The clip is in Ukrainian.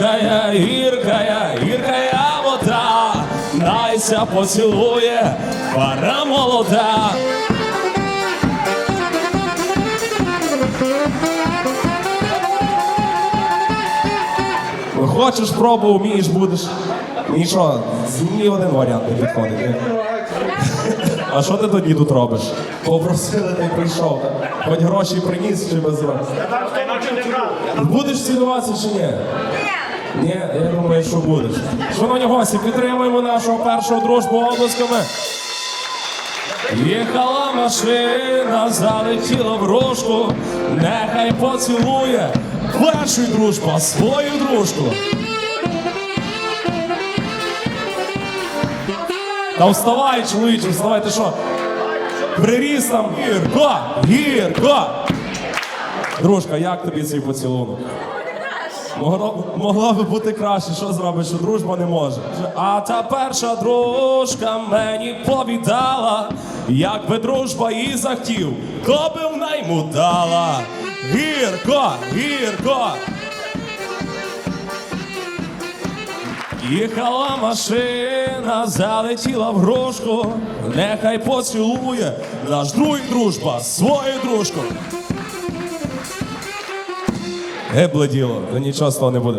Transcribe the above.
гіркая, гіркая, гіркая вода, найся поцілує, пара молода. Хочеш пробу, вмієш, будеш. Нічого, ні один варіант не підходить. А що ти тоді тут робиш? Попросили, ти прийшов. Хоч гроші приніс чи без грошей. Будеш цілуватися чи ні? Ні, я думаю, що будеш. Шановні гості, підтримуємо нашого першого дружбу облисками. Їхала машина, залетіла в рожку, нехай поцілує перший дружба свою дружку. Та вставай, чоловіче, вставай, ти що? Приріс там гірко, гірко. Дружка, як тобі цей поцілунок? Могло, могло би бути краще, що зробиш, що дружба не може. А та перша дружка мені повідала, як би дружба і захотів, то би в найму дала. Гірко, гірко. Їхала машина, залетіла в грушку, нехай поцілує наш друг дружба, свою дружку. Гебле діло, то нічого з того не буде.